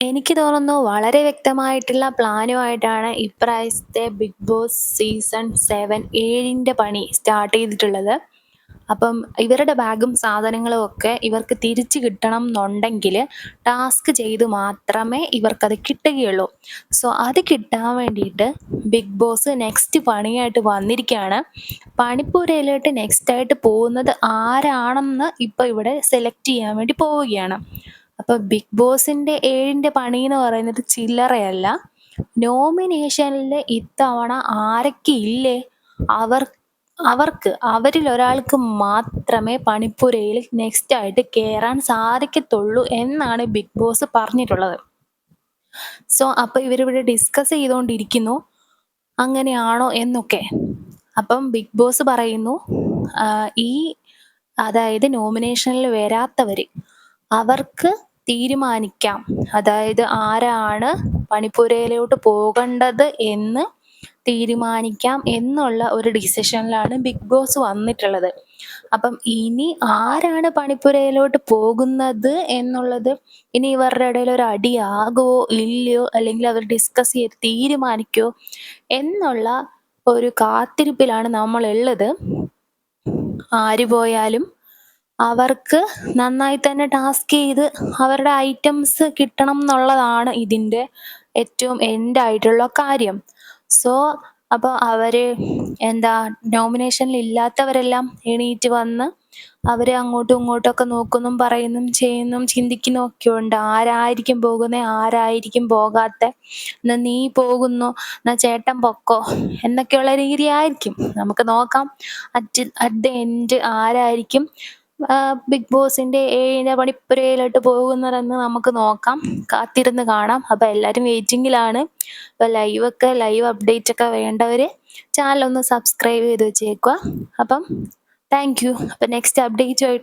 എനിക്ക് തോന്നുന്നു വളരെ വ്യക്തമായിട്ടുള്ള പ്ലാനുമായിട്ടാണ് ഇപ്രാവശ്യത്തെ ബിഗ് ബോസ് സീസൺ സെവൻ ഏഴിന്റെ പണി സ്റ്റാർട്ട് ചെയ്തിട്ടുള്ളത്. അപ്പം ഇവരുടെ ബാഗും സാധനങ്ങളും ഒക്കെ ഇവർക്ക് തിരിച്ചു കിട്ടണം എന്നുണ്ടെങ്കിൽ ടാസ്ക് ചെയ്ത് മാത്രമേ ഇവർക്കത് കിട്ടുകയുള്ളൂ. സോ അത് കിട്ടാൻ വേണ്ടിയിട്ട് ബിഗ് ബോസ് നെക്സ്റ്റ് പണിയായിട്ട് വന്നിരിക്കുകയാണ്. പണിപ്പുരയിലോട്ട് നെക്സ്റ്റ് ആയിട്ട് പോകുന്നത് ആരാണെന്ന് ഇപ്പോൾ ഇവിടെ സെലക്ട് ചെയ്യാൻ വേണ്ടി പോവുകയാണ്. അപ്പോൾ ബിഗ് ബോസിന്റെ ഏഴിന്റെ പണി എന്ന് പറയുന്നത് ചില്ലറയല്ല. നോമിനേഷനിൽ ഇത്തവണ ആരൊക്കെ ഇല്ലേ? അവർ അവർക്ക് അവരിൽ ഒരാൾക്ക് മാത്രമേ പണിപ്പുരയിൽ നെക്സ്റ്റ് ആയിട്ട് കയറാൻ സാധിക്കത്തുള്ളൂ എന്നാണ് ബിഗ് ബോസ് പറഞ്ഞിട്ടുള്ളത്. സോ അപ്പൊ ഇവരിവിടെ ഡിസ്കസ് ചെയ്തുകൊണ്ടിരിക്കുന്നു അങ്ങനെയാണോ എന്നൊക്കെ. അപ്പം ബിഗ് ബോസ് പറയുന്നു ഈ അതായത് നോമിനേഷനിൽ വരാത്തവർ അവർക്ക് തീരുമാനിക്കാം. അതായത് ആരാണ് പണിപ്പുരയിലോട്ട് പോകേണ്ടത് എന്ന് തീരുമാനിക്കാം എന്നുള്ള ഒരു ഡിസിഷനിലാണ് ബിഗ് ബോസ് വന്നിട്ടുള്ളത്. അപ്പം ഇനി ആരാണ് പണിപ്പുരയിലോട്ട് പോകുന്നത് എന്നുള്ളത് ഇനി ഇവരുടെ ഇടയിൽ ഒരു അടിയാകുമോ ഇല്ലയോ അല്ലെങ്കിൽ അവർ ഡിസ്കസ് ചെയ്ത് തീരുമാനിക്കുമോ എന്നുള്ള ഒരു കാത്തിരിപ്പിലാണ് നമ്മളുള്ളത്. ആര് പോയാലും അവർക്ക് നന്നായി തന്നെ ടാസ്ക് ചെയ്ത് അവരുടെ ഐറ്റംസ് കിട്ടണം എന്നുള്ളതാണ് ഇതിന്റെ ഏറ്റവും എൻഡ് ആയിട്ടുള്ള കാര്യം. സോ അപ്പോൾ അവർ എന്താ നോമിനേഷനിൽ ഇല്ലാത്തവരെല്ലാം എണീറ്റ് വന്ന് അവരെ അങ്ങോട്ടും ഇങ്ങോട്ടൊക്കെ നോക്കുന്നു പറയുന്നു ചെയ്യുന്നു ചിന്തിക്കുന്നു ഒക്കെ ഉണ്ട്. ആരായിരിക്കും പോകുന്നത് ആരായിരിക്കും പോകാത്ത? എന്നാ നീ പോകുന്നു? എന്നാ ചേട്ടൻ പൊക്കോ? എന്നൊക്കെയുള്ള രീതി ആയിരിക്കും നമുക്ക് നോക്കാം. അറ്റ് അറ്റ് ദ എൻഡ് ആരായിരിക്കും ബിഗ് ബോസിന്റെ ഏഴിന്റെ പണിപ്പുരയിലോട്ട് പോകുന്നതെന്ന് നമുക്ക് നോക്കാം. കാത്തിരുന്ന് കാണാം. അപ്പൊ എല്ലാവരും വെയിറ്റിംഗിലാണ് അപ്പൊ ലൈവ് ഒക്കെ ലൈവ് അപ്ഡേറ്റ് ഒക്കെ വേണ്ടവര് ചാനൽ ഒന്ന് സബ്സ്ക്രൈബ് ചെയ്ത് വെച്ചേക്കുക. അപ്പം താങ്ക് യു അപ്പൊ നെക്സ്റ്റ് അപ്ഡേറ്റുമായിട്ട്